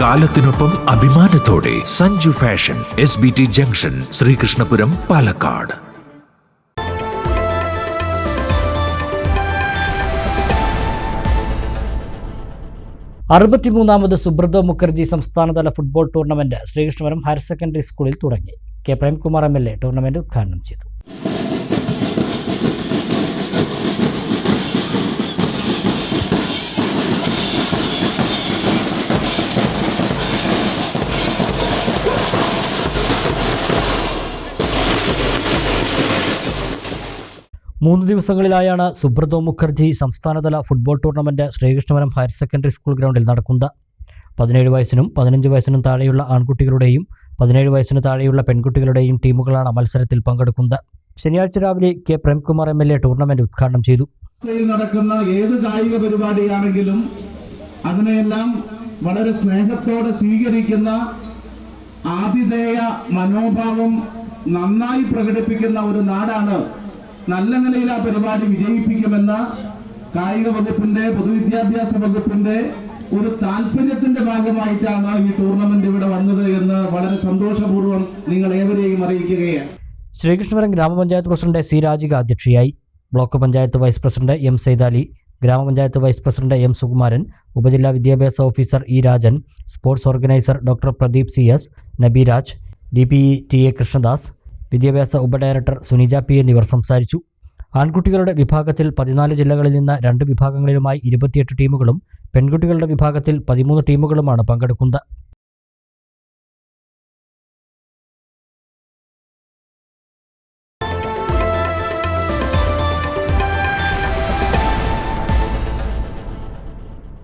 കാലത്തിനൊപ്പം അഭിമാനത്തോടെ Sanju fashion S B T junction Sreekrishnapuram Palakkad. അറുപത്തിമൂന്നാമത് Subroto Mukherjee സംസ്ഥാനതല football tournament Sreekrishnapuram higher secondary സ്കൂളിൽ തുടങ്ങി. K Premkumar M L A tournament ഉദ്ഘാടനം ചെയ്തു. മൂന്ന് ദിവസങ്ങളിലായാണ് സുബ്രതോ മുഖർജി സംസ്ഥാനതല football tournament Sreekrishnapuram higher secondary school ഗ്രൗണ്ടിൽ നടക്കുന്നത്. പതിനേഴ് വയസ്സിനും പതിനഞ്ച് വയസ്സിനും താഴെയുള്ള ആൺകുട്ടികളുടെയും പതിനേഴ് വയസ്സിന് താഴെയുള്ള പെൺകുട്ടികളുടെയും ടീമുകളാണ് മത്സരത്തിൽ പങ്കെടുക്കുന്നത്. ശനിയാഴ്ച രാവിലെ K. Premkumar M. L. A tournament ഉദ്ഘാടനം ചെയ്തു. നടക്കുന്ന ഏത് കായിക പരിപാടിയാണെങ്കിലും അതിനെയെല്ലാം വളരെ സ്നേഹത്തോടെ സ്വീകരിക്കുന്ന ആതിഥേയ മനോഭാവം നന്നായി പ്രകടിപ്പിക്കുന്ന ഒരു നാടാണ് നല്ല നിലയിൽ ആ പരിപാടി വിജയിപ്പിക്കുമെന്ന കായിക വകുപ്പിന്റെ പൊതുവിദ്യാഭ്യാസ വകുപ്പിന്റെ ഒരു താല്പര്യത്തിന്റെ ഭാഗമായിട്ടാണ് ഈ ടൂർണമെന്റ് ഇവിടെ വന്നത് എന്ന് വളരെ സന്തോഷപൂർവം നിങ്ങൾ ഏവരെയും അറിയിക്കുകയാണ്. ശ്രീകൃഷ്ണപുരം ഗ്രാമപഞ്ചായത്ത് പ്രസിഡന്റ് സി രാജിക അധ്യക്ഷയായി. Block panchayat vice president M Saithali ഗ്രാമപഞ്ചായത്ത് വൈസ് പ്രസിഡന്റ് എം സുകുമാരൻ ഉപജില്ലാ വിദ്യാഭ്യാസ officer E Rajan sports organiser doctor Pradeep C S Nabiraj D P T A Krishnadas വിദ്യാഭ്യാസ ഉപഡയറക്ടർ സുനിജ പി എന്നിവർ സംസാരിച്ചു. ആൺകുട്ടികളുടെ വിഭാഗത്തിൽ പതിനാല് ജില്ലകളിൽ നിന്ന് രണ്ട് വിഭാഗങ്ങളിലുമായി ഇരുപത്തിയെട്ട് ടീമുകളും പെൺകുട്ടികളുടെ വിഭാഗത്തിൽ പതിമൂന്ന് ടീമുകളുമാണ് പങ്കെടുക്കുന്നത്.